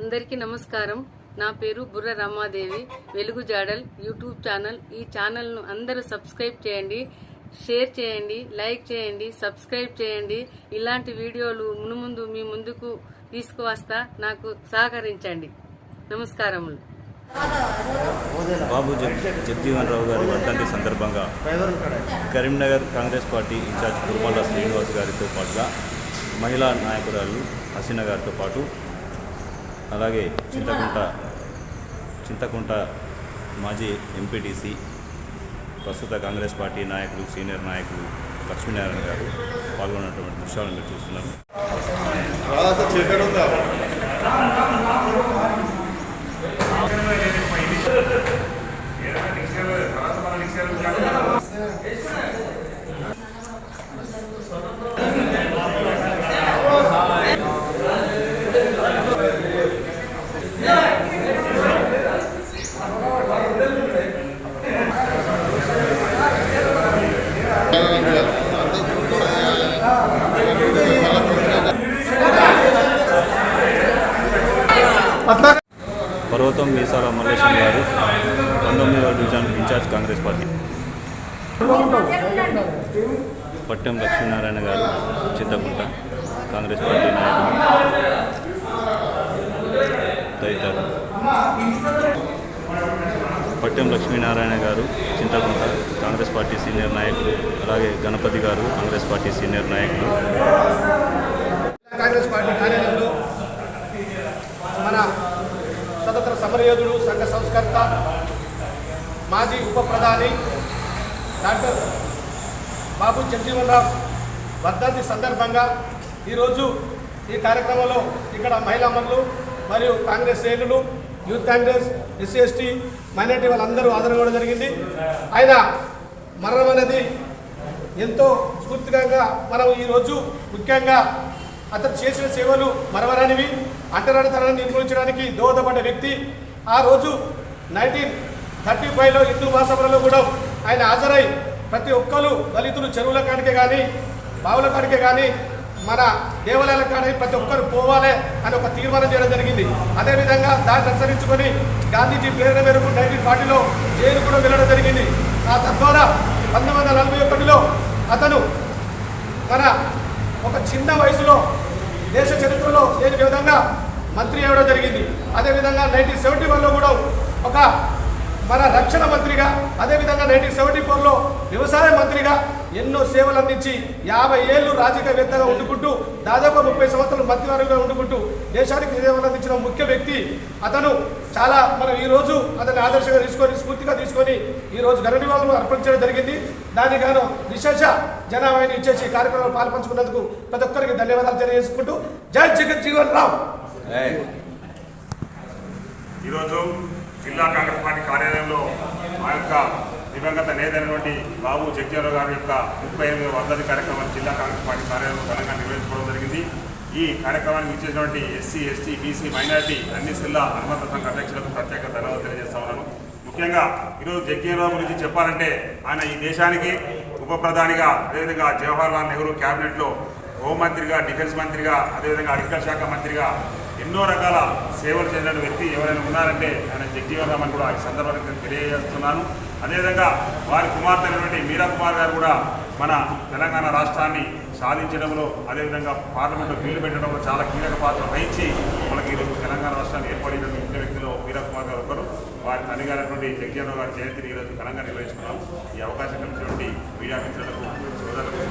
అందరికీ నమస్కారం. నా పేరు బుర్ర రమాదేవి. వెలుగు జాడల్ యూట్యూబ్ ఛానల్. ఈ ఛానల్ను అందరూ సబ్స్క్రైబ్ చేయండి షేర్ చేయండి లైక్ చేయండి సబ్స్క్రైబ్ చేయండి. ఇలాంటి వీడియోలు మునుముందు మీ ముందుకు తీసుకువస్తా నాకు సహకరించండి. నమస్కారములు. బాబు జగజీవన్ రావు గారి వర్ధంతి సందర్భంగా కరీంనగర్ కాంగ్రెస్ పార్టీ ఇన్ఛార్జ్ కుర్మల్ల శ్రీనివాస్ గారితో పాటుగా మహిళా నాయకురాలు హసీనా గారితో పాటు అలాగే చింతకుంట చింతకుంట మాజీ ఎంపీటీసీ ప్రస్తుత కాంగ్రెస్ పార్టీ నాయకులు సీనియర్ నాయకులు లక్ష్మీనారాయణ గారు పాల్గొన్నటువంటి దృశ్యాలను మీరు చూస్తున్నారు. గౌతమ్ మీసాల మల్లేశం గారు పంతొమ్మిదవ division incharge Congress party. Pattem Lakshminarayana గారు చింతకుంట కాంగ్రెస్ పార్టీ నాయకులు. తదితరులు. పట్టెం లక్ష్మీనారాయణ గారు చింతకుంట కాంగ్రెస్ పార్టీ సీనియర్ నాయకులు అలాగే గణపతి గారు కాంగ్రెస్ పార్టీ సీనియర్ నాయకులు కాంగ్రెస్ పార్టీ కార్యాలయంలో మన స్వతంత్ర సమరయోధుడు సంఘ సంస్కర్త మాజీ ఉప ప్రధాని డాక్టర్ బాబు జగజీవన్ రావు వర్ధంతి సందర్భంగా ఈరోజు ఈ కార్యక్రమంలో ఇక్కడ మహిళా మనులు మరియు కాంగ్రెస్ శ్రేణులు youth Congress SC ST minority వాళ్ళందరూ ఆదరణ జరిగింది. ఆయన మరణం అనేది ఎంతో స్ఫూర్తికరంగా మనం ఈరోజు ముఖ్యంగా అతను చేసిన సేవలు మరవరానివి అంటరానితనాన్ని నిర్మూలించడానికి దోహదపడ్డ వ్యక్తి. ఆ రోజు నైన్టీన్ థర్టీ ఫైవ్లో హిందూ మహాసభలలో కూడా ఆయన హాజరై ప్రతి ఒక్కరు దళితులు చెరువుల కాడికే కానీ బావుల కాడికే కానీ మన దేవాలయాల కాడికి ప్రతి ఒక్కరు పోవాలి అని ఒక తీర్మానం చేయడం జరిగింది. అదేవిధంగా దాన్ని అనుసరించుకొని గాంధీజీ ప్రేరణ మేరకు నైన్టీన్ ఫార్టీలో జైలు కూడా వెళ్ళడం జరిగింది. ఆ తద్వారా పంతొమ్మిది వందల నలభై ఒకటిలో అతను మన చిన్న వయసులో దేశ చరిత్రలో లేని విధంగా మంత్రి అవ్వడం జరిగింది. అదేవిధంగా నైన్టీన్ సెవెంటీ వన్లో కూడా ఒక మన రక్షణ మంత్రిగా అదేవిధంగా నైన్టీన్ సెవెంటీ ఫోర్లో వ్యవసాయ మంత్రిగా ఎన్నో సేవలు అందించి యాభై ఏళ్ళు రాజకీయవేత్తగా ఉండుకుంటూ దాదాపు ముప్పై సంవత్సరాలు మంత్రివర్గంగా ఉండుకుంటూ దేశానికి సేవలు అందించిన ముఖ్య వ్యక్తి అతను చాలా మనం ఈ రోజు అతన్ని ఆదర్శంగా తీసుకొని స్ఫూర్తిగా తీసుకొని ఈ రోజు ఘన నివాళులు అర్పించడం జరిగింది. దానికి గాను విశేష జనాభాని ఇచ్చేసి కార్యక్రమంలో పాల్పంచుకున్నందుకు ప్రతి ఒక్కరికి ధన్యవాదాలు తెలియజేసుకుంటూ. జై జగత్ జీవన్ రామ్! ఈరోజు జిల్లా కాంగ్రెస్ పార్టీ కార్యాలయంలో మా యొక్క దివంగత నేత బాబు జగ్జీవరావు గారి యొక్క ముప్పై ఎనిమిది వందల కార్యక్రమాన్ని జిల్లా కాంగ్రెస్ పార్టీ కార్యాలయంలో ఘనంగా నిర్వహించుకోవడం జరిగింది. ఈ కార్యక్రమానికి ఇచ్చేటువంటి ఎస్సీ ఎస్టీ బీసీ మైనార్టీ అన్ని జిల్లా హనుమంత సంఘ అధ్యక్షులకు ప్రత్యేక ధన్యవాదాలు తెలియజేస్తా ఉన్నాను. ముఖ్యంగా ఈరోజు జగ్జీవరావు గురించి చెప్పాలంటే ఆయన ఈ దేశానికి ఉప ప్రధానిగా అదేవిధంగా జవహర్లాల్ నెహ్రూ క్యాబినెట్లో హోంమంత్రిగా డిఫెన్స్ మంత్రిగా అదేవిధంగా అగ్రికల్చర్ శాఖ మంత్రిగా ఎన్నో రకాల సేవలు చేసిన వ్యక్తి ఎవరైనా ఉన్నారంటే ఆయన జగ్జీవన్ రామ్ అని కూడా ఈ సందర్భంగా నేను తెలియజేస్తున్నాను. అదేవిధంగా వారి కుమార్తె అయినటువంటి మీరా కుమార్ గారు కూడా మన తెలంగాణ రాష్ట్రాన్ని సాధించడంలో అదేవిధంగా పార్లమెంట్లో బిల్లు పెట్టడంలో చాలా కీలక పాత్ర వహించి మనకి ఈరోజు తెలంగాణ రాష్ట్రాన్ని ఏర్పడిన ముఖ్య వ్యక్తిలో మీరా కుమార్ గారు ఒకరు వారి తల్లి గారైనటువంటి జగ్జీవన్ గారి జయంతిని ఈరోజు ఘనంగా నిర్వహించుకున్నాం ఈ అవకాశం ఇచ్చినటువంటి మీడియా మిత్రులకు సోదరులకు